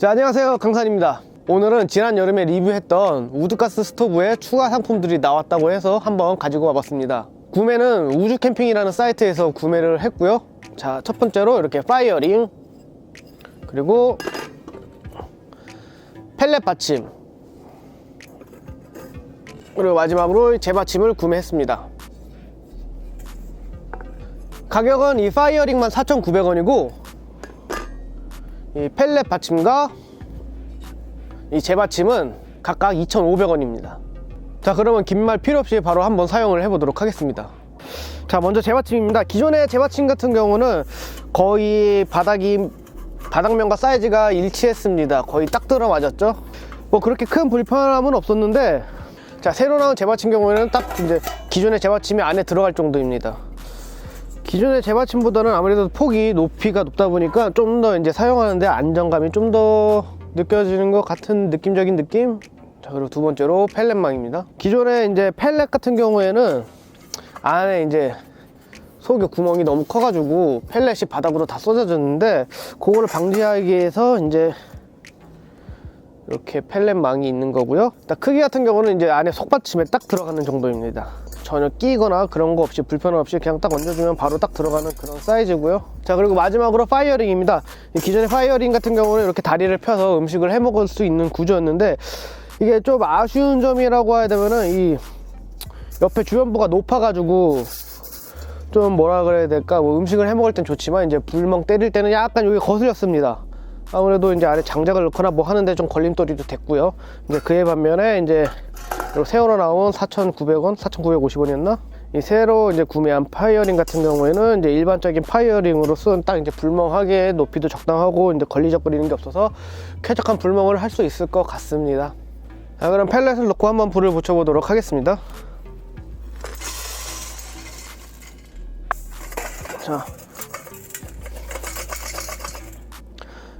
자 안녕하세요. 강산입니다. 오늘은 지난 여름에 리뷰했던 우드가스 스토브에 추가 상품들이 나왔다고 해서 한번 가지고 와봤습니다. 구매는 우주 캠핑이라는 사이트에서 구매를 했고요. 자 첫 번째로 이렇게 파이어링 그리고 펠렛 받침. 그리고 마지막으로 재받침을 구매했습니다. 가격은 이 파이어링만 4,900원이고 이 펠렛 받침과 이 재받침은 각각 2,500원입니다. 자, 그러면 긴 말 필요 없이 바로 한번 사용을 해보도록 하겠습니다. 자, 먼저 재받침입니다. 기존의 재받침 같은 경우는 거의 바닥이 바닥면과 사이즈가 일치했습니다. 거의 딱 들어맞았죠. 뭐 그렇게 큰 불편함은 없었는데 자, 새로 나온 재받침 경우에는 딱 이제 기존의 재받침이 안에 들어갈 정도입니다. 기존의 재받침보다는 아무래도 폭이 높이가 높다 보니까 좀 더 이제 사용하는데 안정감이 좀 더 느껴지는 것 같은 느낌적인 느낌? 자, 그리고 두 번째로 펠렛망입니다. 기존에 이제 펠렛 같은 경우에는 안에 이제 속에 구멍이 너무 커가지고 펠렛이 바닥으로 다 쏟아졌는데 그거를 방지하기 위해서 이제 이렇게 펠렛망이 있는 거고요. 딱 크기 같은 경우는 이제 안에 속받침에 딱 들어가는 정도입니다. 전혀 끼거나 그런 거 없이 불편 없이 그냥 딱 얹어주면 바로 딱 들어가는 그런 사이즈고요. 자 그리고 마지막으로 파이어링입니다. 이 기존의 파이어링 같은 경우는 이렇게 다리를 펴서 음식을 해 먹을 수 있는 구조였는데 이게 좀 아쉬운 점이라고 해야 되면은 이 옆에 주변부가 높아가지고 좀 뭐라 그래야 될까 뭐 음식을 해 먹을 땐 좋지만 이제 불멍 때릴 때는 약간 여기 거슬렸습니다. 아무래도 이제 안에 장작을 넣거나 뭐 하는데 좀 걸림돌이도 됐고요. 이제 그에 반면에 이제 새로 나온 4,900원, 4,950원이었나? 이 새로 이제 구매한 파이어링 같은 경우에는 이제 일반적인 파이어링으로 쓴 딱 이제 불멍하게 높이도 적당하고 이제 걸리적거리는 게 없어서 쾌적한 불멍을 할 수 있을 것 같습니다. 자, 그럼 펠렛을 넣고 한번 불을 붙여보도록 하겠습니다. 자.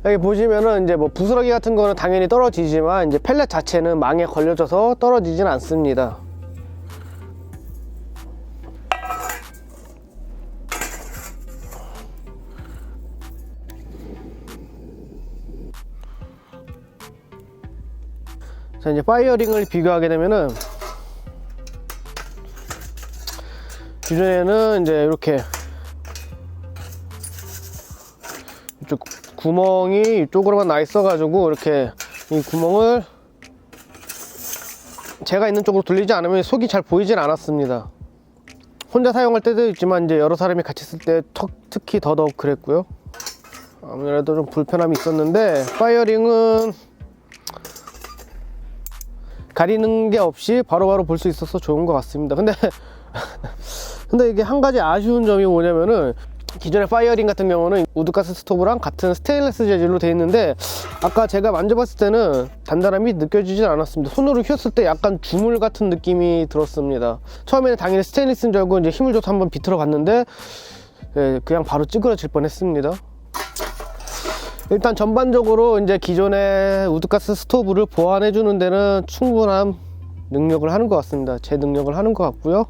여기 보시면은 이제 뭐 부스러기 같은 거는 당연히 떨어지지만 이제 펠렛 자체는 망에 걸려져서 떨어지진 않습니다. 자 이제 파이어링을 비교하게 되면은 기존에는 이제 이렇게 이쪽 구멍이 이쪽으로만 나 있어가지고 이렇게 이 구멍을 제가 있는 쪽으로 돌리지 않으면 속이 잘 보이질 않았습니다. 혼자 사용할 때도 있지만 이제 여러 사람이 같이 쓸때 특히 더더욱 그랬고요. 아무래도 좀 불편함이 있었는데 파이어링은 가리는 게 없이 바로바로 볼 수 있어서 좋은 것 같습니다. 근데 근데 이게 한 가지 아쉬운 점이 뭐냐면은 기존의 파이어링 같은 경우는 우드가스 스토브랑 같은 스테인레스 재질로 되어 있는데 아까 제가 만져봤을 때는 단단함이 느껴지진 않았습니다. 손으로 휘었을 때 약간 주물 같은 느낌이 들었습니다. 처음에는 당연히 스테인리스인 줄 알고 이제 힘을 줘서 한번 비틀어 봤는데 예, 그냥 바로 찌그러질 뻔했습니다. 일단 전반적으로 이제 기존의 우드가스 스토브를 보완해 주는 데는 충분한 능력을 하는 것 같습니다. 제 능력을 하는 것 같고요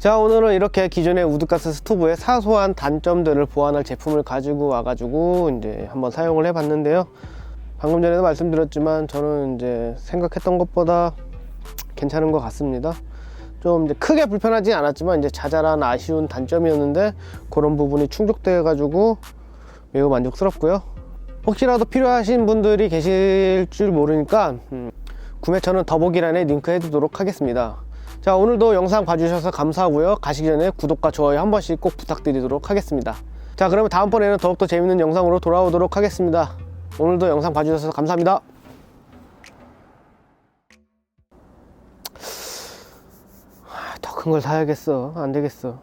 자 오늘은 이렇게 기존의 우드가스 스토브의 사소한 단점들을 보완할 제품을 가지고 와가지고 이제 한번 사용을 해봤는데요. 방금 전에도 말씀드렸지만 저는 이제 생각했던 것보다 괜찮은 것 같습니다. 좀 이제 크게 불편하지 않았지만 이제 자잘한 아쉬운 단점이었는데 그런 부분이 충족돼 가지고 매우 만족스럽고요. 혹시라도 필요하신 분들이 계실 줄 모르니까 음, 구매처는 더보기란에 링크 해 두도록 하겠습니다 자 오늘도 영상 봐주셔서 감사하고요. 가시기 전에 구독과 좋아요 한 번씩 꼭 부탁드리도록 하겠습니다. 자 그러면 다음번에는 더욱더 재밌는 영상으로 돌아오도록 하겠습니다. 오늘도 영상 봐주셔서 감사합니다. 더 큰 걸 사야겠어. 안 되겠어